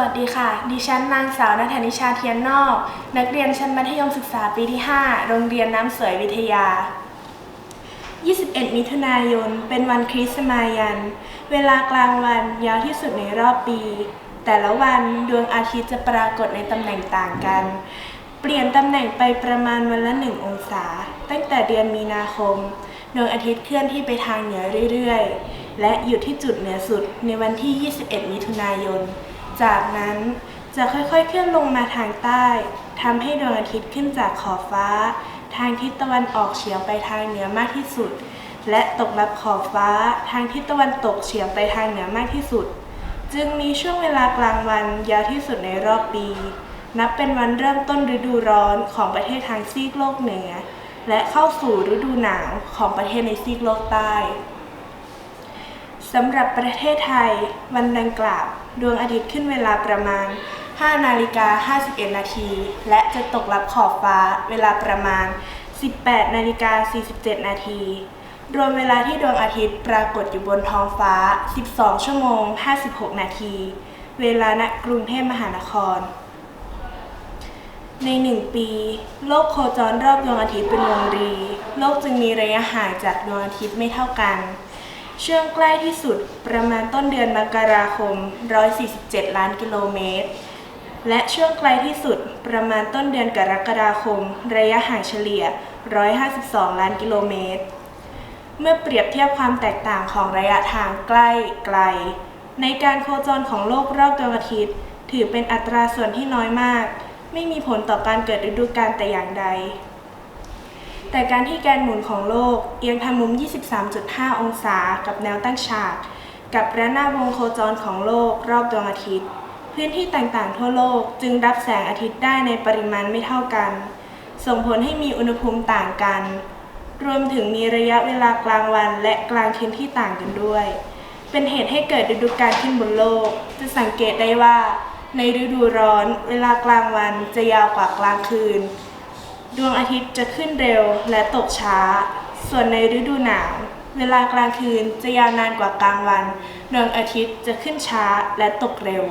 วัสดีค่ะ ดิฉันนางสาวนัทนิชาเทียนนอก นักเรียนชั้นมัธยมศึกษาปีที่ 5 โรงเรียนน้ำสวยวิทยา 21 มิถุนายน เป็นวันคริสต์มายัน เวลากลางวันยาวที่สุดในรอบปี แต่ละวันดวงอาทิตย์จะปรากฏในตำแหน่งต่างกัน เปลี่ยนตำแหน่งไปประมาณวันละหนึ่งองศา ตั้งแต่เดือนมีนาคม ดวงอาทิตย์เคลื่อนที่ไปทางเหนือเรื่อยๆ และหยุดที่จุดเหนือสุดในวันที่ 21 มิถุนายน จากนั้นจะค่อยๆเคลื่อนลงมาทางใต้ทำให้ดวงอาทิตย์ขึ้นจากขอบฟ้า ทางทิศตะวันออกเฉียงไปทางเหนือมากที่สุด และตกรับขอบฟ้า ทางทิศตะวันตกเฉียงไปทางเหนือมากที่สุด จึงมีช่วงเวลากลางวันยาวที่สุดในรอบปี นับเป็นวันเริ่มต้นฤดูร้อนของประเทศทางซีกโลกเหนือ และเข้าสู่ฤดูหนาวของประเทศในซีกโลกใต้สำหรับประเทศไทย วันดังกล่าว ดวงอาทิตย์ขึ้นเวลาประมาณ 5 นาฬิกา 51 นาที และจะตกรับขอบฟ้าเวลาประมาณ 18 นาฬิกา 47 นาที รวมเวลาที่ดวงอาทิตย์ปรากฏอยู่บนท้องฟ้า 12 ชั่วโมง 56 นาที เวลาณกรุงเทพมหานคร ในหนึ่งปี โลกโคจรรอบดวงอาทิตย์เป็นวงรี โลกจึงมีระยะห่างจากดวงอาทิตย์ไม่เท่ากัน ช่วงใกล้ที่สุดประมาณต้นเดือนมกราคม 147 ล้านกิโลเมตร และช่วงไกลที่สุดประมาณต้นเดือนกรกฎาคม ระยะห่างเฉลี่ย 152 ล้านกิโลเมตร เมื่อเปรียบเทียบความแตกต่างของระยะทางใกล้ไกล ในการโคจรของโลกรอบดวงอาทิตย์ ถือเป็นอัตราส่วนที่น้อยมาก ไม่มีผลต่อการเกิดฤดูกาลแต่อย่างใด แต่การที่แกนหมุนของโลกเอียงทางมุม 23.5 องศากับแนวตั้งฉาก กับระนาบวงโคจรของโลกรอบดวงอาทิตย์ พื้นที่ต่างๆ ทั่วโลกจึงรับแสงอาทิตย์ได้ในปริมาณไม่เท่ากัน ส่งผลให้มีอุณหภูมิต่างกัน รวมถึงมีระยะเวลากลางวันและกลางคืนที่ต่างกันด้วย เป็นเหตุให้เกิดฤดูกาลขึ้นบนโลก จะสังเกตได้ว่า ในฤดูร้อน เวลากลางวันจะยาวกว่ากลางคืน ดวงอาทิตย์จะขึ้นเร็วและตกช้า ส่วนในฤดูหนาว เวลากลางคืนจะยาวนานกว่ากลางวัน ดวงอาทิตย์จะขึ้นช้าและตกเร็ว